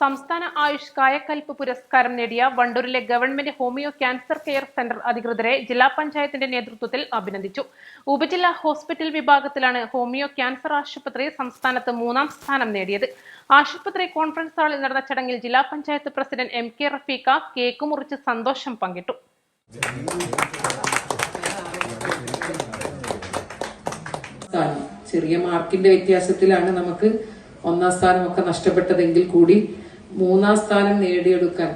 സംസ്ഥാന ആയുഷ് കായകൽപ്പ് പുരസ്കാരം നേടിയ വണ്ടൂരിലെ government homoeo cancer care centre അധികൃതരെ ജില്ലാ പഞ്ചായത്തിന്റെ നേതൃത്വത്തിൽ അഭിനന്ദിച്ചു. ഉപജില്ലാ ഹോസ്പിറ്റൽ വിഭാഗത്തിലാണ് ഹോമിയോ ക്യാൻസർ ആശുപത്രി സംസ്ഥാനത്ത് മൂന്നാം സ്ഥാനം നേടിയത്. ആശുപത്രി കോൺഫറൻസ് ഹാളിൽ നടന്ന ചടങ്ങിൽ ജില്ലാ panchayat president M K Rafeeqa cake മുറിച്ച് സന്തോഷം പങ്കിട്ടു. ചെറിയ മാർക്കിന്റെ വ്യത്യാസത്തിലാണ് നമുക്ക് ഒന്നാം സ്ഥാനമൊക്കെ നഷ്ടപ്പെട്ടതെങ്കിൽ കൂടി മൂന്നാം സ്ഥാനം നേടിയെടുക്കാൻ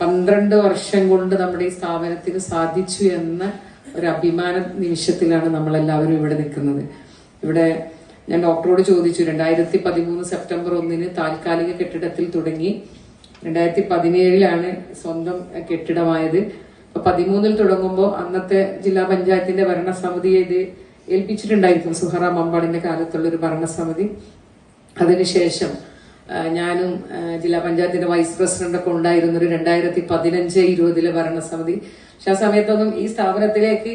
പന്ത്രണ്ട് വർഷം കൊണ്ട് നമ്മുടെ ഈ സ്ഥാപനത്തിന് സാധിച്ചു എന്ന ഒരു അഭിമാന നിമിഷത്തിലാണ് നമ്മളെല്ലാവരും ഇവിടെ നിൽക്കുന്നത്. ഇവിടെ ഞാൻ ഡോക്ടറോട് ചോദിച്ചു രണ്ടായിരത്തി പതിമൂന്ന് സെപ്റ്റംബർ ഒന്നിന് താൽക്കാലിക കെട്ടിടത്തിൽ തുടങ്ങി. രണ്ടായിരത്തി പതിനേഴിലാണ് സ്വന്തം കെട്ടിടമായത്. അപ്പൊ പതിമൂന്നിൽ തുടങ്ങുമ്പോൾ അന്നത്തെ ജില്ലാ പഞ്ചായത്തിന്റെ ഭരണസമിതിയെ ഇത് ഏൽപ്പിച്ചിട്ടുണ്ടായിരിക്കും സുഹറ മമ്പാടിന്റെ കാലത്തുള്ള ഒരു ഭരണസമിതി. അതിനുശേഷം ഞാനും ജില്ലാ പഞ്ചായത്തിന്റെ വൈസ് പ്രസിഡന്റ് ഒക്കെ ഉണ്ടായിരുന്ന ഒരു രണ്ടായിരത്തി പതിനഞ്ച് ഇരുപതിലെ ഭരണസമിതി. പക്ഷെ ആ സമയത്തൊന്നും ഈ സ്ഥാപനത്തിലേക്ക്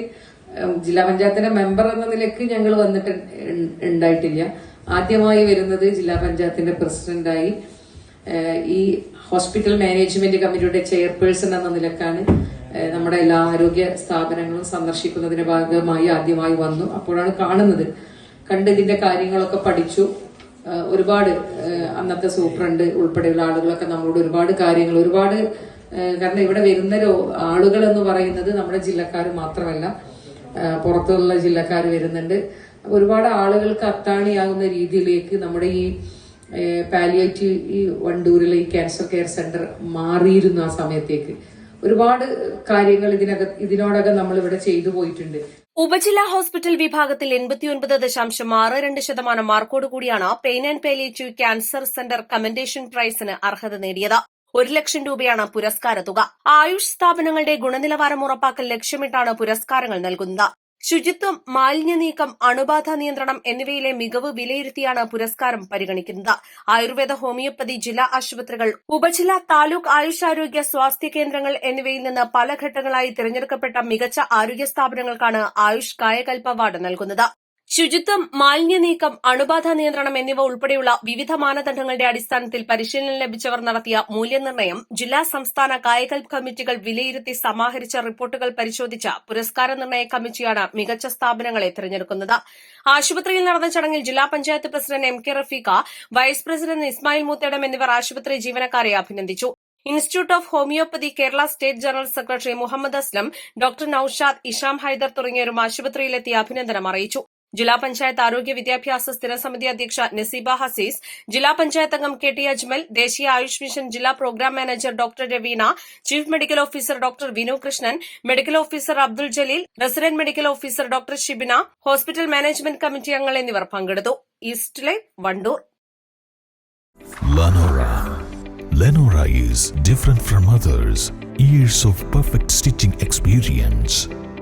ജില്ലാ പഞ്ചായത്തിന്റെ മെമ്പർ എന്ന നിലയ്ക്ക് ഞങ്ങൾ വന്നിട്ട് ഉണ്ടായിട്ടില്ല ആദ്യമായി വരുന്നത് ജില്ലാ പഞ്ചായത്തിന്റെ പ്രസിഡന്റായി ഈ ഹോസ്പിറ്റൽ മാനേജ്മെന്റ് കമ്മിറ്റിയുടെ ചെയർപേഴ്സൺ എന്ന നിലക്കാണ് നമ്മുടെ എല്ലാ ആരോഗ്യ സ്ഥാപനങ്ങളും സന്ദർശിക്കുന്നതിന്റെ ഭാഗമായി ആദ്യമായി വന്നു. അപ്പോഴാണ് കാണുന്നത്. കണ്ട് ഇതിന്റെ കാര്യങ്ങളൊക്കെ പഠിച്ചു. ഒരുപാട് അന്നത്തെ സൂപ്രണ്ട് ഉൾപ്പെടെയുള്ള ആളുകളൊക്കെ നമ്മളോട് ഒരുപാട് കാര്യങ്ങൾ ഒരുപാട് കാരണം ഇവിടെ വരുന്ന ആളുകൾ എന്ന് പറയുന്നത് നമ്മുടെ ജില്ലക്കാർ മാത്രമല്ല പുറത്തുള്ള ജില്ലക്കാർ വരുന്നുണ്ട്. ഒരുപാട് ആളുകൾക്ക് അത്താണിയാകുന്ന രീതിയിലേക്ക് നമ്മുടെ ഈ പാലിയേറ്റീവ് ഈ വണ്ടൂരിലെ ഈ ക്യാൻസർ കെയർ സെന്റർ മാറിയിരുന്നു ആ സമയത്തേക്ക്. ഒരുപാട് കാര്യങ്ങൾ ഇതിനകം ഇതിനോടകം നമ്മൾ ഇവിടെ ചെയ്തു പോയിട്ടുണ്ട്. ഉപജില്ലാ ഹോസ്പിറ്റൽ വിഭാഗത്തിൽ എൺപത്തിയൊൻപത് ദശാംശം ആറ് രണ്ട് ശതമാനം മാർക്കോട് കൂടിയാണ് pain and palliative cancer centre commendation പ്രൈസിന് അർഹത നേടിയത്. ഒരു ലക്ഷം രൂപയാണ് പുരസ്കാര തുക. ആയുഷ് സ്ഥാപനങ്ങളുടെ ഗുണനിലവാരം ഉറപ്പാക്കൽ ലക്ഷ്യമിട്ടാണ് പുരസ്കാരങ്ങൾ നൽകുന്നത്. ശുചിത്വം മാലിന്യ നീക്കം അണുബാധ നിയന്ത്രണം എന്നിവയിലെ മികവ് വിലയിരുത്തിയാണ് പുരസ്കാരം പരിഗണിക്കുന്നത്. ആയുർവേദ ഹോമിയോപ്പതി ജില്ലാ ആശുപത്രികൾ ഉപജില്ലാ താലൂക്ക് ആയുഷാരോഗ്യ സ്വാസ്ഥ്യ കേന്ദ്രങ്ങൾ എന്നിവയിൽ നിന്ന് പല ഘട്ടങ്ങളായി തിരഞ്ഞെടുക്കപ്പെട്ട മികച്ച ആരോഗ്യ സ്ഥാപനങ്ങൾക്കാണ് ആയുഷ് കായകൽപ്പ അവാർഡ് നൽകുന്നത്. ശുചിത്വം മാലിന്യ നീക്കം അണുബാധ നിയന്ത്രണം എന്നിവ ഉൾപ്പെടെയുള്ള വിവിധ മാനദണ്ഡങ്ങളുടെ അടിസ്ഥാനത്തിൽ പരിശീലനം ലഭിച്ചവർ നടത്തിയ മൂല്യനിർണയം ജില്ലാ സംസ്ഥാന കായകൽപ് കമ്മിറ്റികൾ വിലയിരുത്തി സമാഹരിച്ച റിപ്പോർട്ടുകൾ പരിശോധിച്ച പുരസ്കാര നിർണയ കമ്മിറ്റിയാണ് മികച്ച സ്ഥാപനങ്ങളെ തിരഞ്ഞെടുക്കുന്നത്. ആശുപത്രിയിൽ നടന്ന ചടങ്ങിൽ ജില്ലാ panchayat president M K Rafeeqa vice president Ismail Moothedam എന്നിവർ ആശുപത്രി ജീവനക്കാരെ അഭിനന്ദിച്ചു. Institute of homoeopathy Kerala state general secretary Muhammad Aslam doctor Naushad Isham Haider തുടങ്ങിയവരും ആശുപത്രിയിലെത്തി അഭിനന്ദനം അറിയിച്ചു. ജില്ലാ പഞ്ചായത്ത് ആരോഗ്യ വിദ്യാഭ്യാസ സ്ഥിരസമിതി അധ്യക്ഷ നസീബ ഹസീസ് ജില്ലാ പഞ്ചായത്ത് അംഗം കെ ടി അജ്മൽ ദേശീയ ആയുഷ് മിഷൻ ജില്ലാ programme manager doctor Raveena chief medical officer doctor Vinu Krishnan medical officer Abdul Jaleel resident medical officer doctor Shibina hospital management committee അംഗങ്ങൾ എന്നിവർ പങ്കെടുത്തു ഈസ്റ്റിലെ Wandoor. Lenora is different from others. Years of perfect stitching experience.